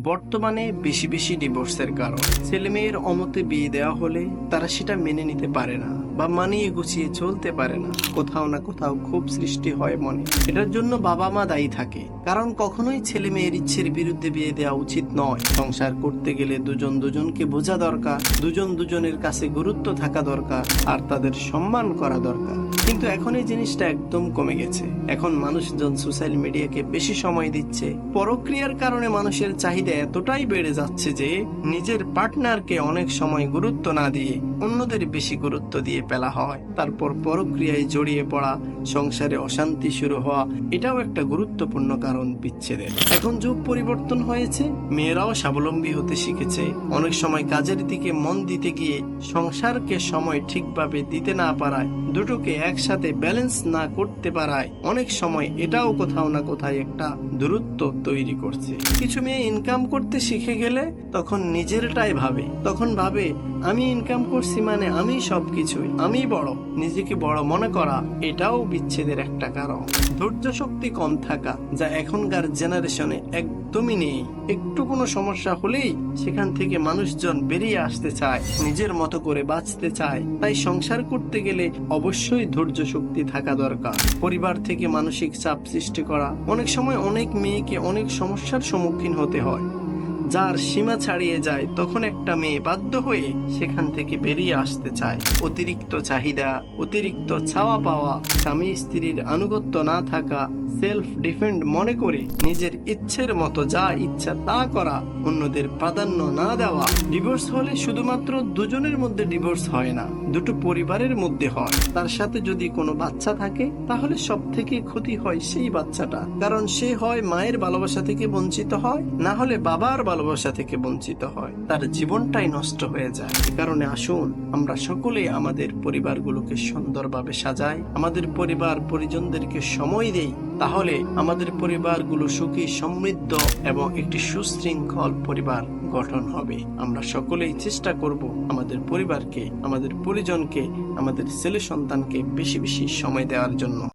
বর্তমানে বেশি বেশি ডিভোর্সের কারণ। ছেলে মেয়ের অমতে বিয়ে দেওয়া হলে তারা সেটা মেনে নিতে পারে না বা মানিয়ে গুছিয়ে চলতে পারে না। কোথাও না কোথাও খুব সৃষ্টি হয় মনে। এটার জন্য বাবা মা দায়ী থাকে। কারণ কখনোই ছেলে মেয়ের ইচ্ছের বিরুদ্ধে বিয়ে দেওয়া উচিত নয়। সংসার করতে গেলে দুজন দুজনকে বোঝা দরকার, দুজন দুজনের কাছে গুরুত্ব থাকা দরকার, আর তাদের সম্মান করা দরকার। কিন্তু এখন এই জিনিসটা একদম কমে গেছে। এখন মানুষজন সোশ্যাল মিডিয়াকে বেশি সময় দিচ্ছে। পরক্রিয়ার কারণে মানুষের চাহিদা এতটাই বেড়ে যাচ্ছে যে নিজের পার্টনারকে অনেক সময় গুরুত্ব না দিয়ে অন্যদের বেশি গুরুত্ব দিয়ে ফেলা হয়। তারপর পরক্রিয়ায় জড়িয়ে পড়া, সংসারে অশান্তি শুরু হওয়া, এটাও একটা গুরুত্বপূর্ণ কারণ বিচ্ছেদের। এখন যুগ পরিবর্তন হয়েছে, মেয়েরাও স্বাবলম্বী হতে শিখেছে। অনেক সময় কাজের দিকে মন দিতে গিয়ে সংসারকে সময় ঠিকভাবে দিতে না পারায় দুটোকে একসাথে ব্যালেন্স না করতে পারায় অনেক সময় এটাও কোথাও না কোথায় একটা দূরত্ব তৈরি করছে। কিছু মেয়ে ইনকাম করতে শিখে গেলে তখন নিজেরটাই ভাবে। তখন ভাবে, আমি ইনকাম করছি মানে আমি সবকিছুই, আমি বড়, নিজেকে বড় মনে করা, এটাও বিচ্ছেদের একটা কারণ। ধৈর্য শক্তি কম থাকা যা এখনকার জেনারেশনে একদমই নেই। একটু কোনো সমস্যা হলেই সেখান থেকে মানুষজন বেরিয়ে আসতে চায়, নিজের মতো করে বাঁচতে চায়। তাই সংসার করতে গেলে অবশ্যই ধৈর্য শক্তি থাকা দরকার। পরিবার থেকে মানসিক চাপ সৃষ্টি করা। অনেক সময় অনেক মেয়েকে অনেক সমস্যার সম্মুখীন হতে হয়। যার সীমা ছাড়িয়ে যায়, তখন একটা মেয়ে বাধ্য হয়ে সেখান থেকে বেরিয়ে আসতে চায়। অতিরিক্ত চাহিদা, অতিরিক্ত ছাওয়া পাওয়া স্বামী স্ত্রীর আনুগত্য না থাকা সেলফ ডিফেন্ড মনে করে। নিজের ইচ্ছের মতো যা ইচ্ছা তা করা, অন্যদের প্রাধান্য না দেওয়া। ডিভোর্স হলে শুধুমাত্র দুজনের মধ্যে ডিভোর্স হয় না, দুটো পরিবারের মধ্যে হয়। তার সাথে যদি কোনো বাচ্চা থাকে, তাহলে সব থেকে ক্ষতি হয় সেই বাচ্চাটা। কারণ সে হয় মায়ের ভালোবাসা থেকে বঞ্চিত হয়, না হলে বাবার ভালোবাসা থেকে বঞ্চিত হয়। তার জীবনটাই নষ্ট হয়ে যায়। কারণে আসুন, আমরা সকলে আমাদের পরিবারগুলোকে সুন্দরভাবে সাজাই। আমাদের পরিবার পরিজনদেরকে সময় দেই। তাহলে আমাদের পরিবারগুলো সুখী, সমৃদ্ধ এবং একটি সুশৃঙ্খল পরিবার গঠন হবে। আমরা সকলেই চেষ্টা করব আমাদের পরিবারকে, আমাদের পরিজনকে, আমাদের ছেলে সন্তানকে বেশি বেশি সময় দেওয়ার জন্য।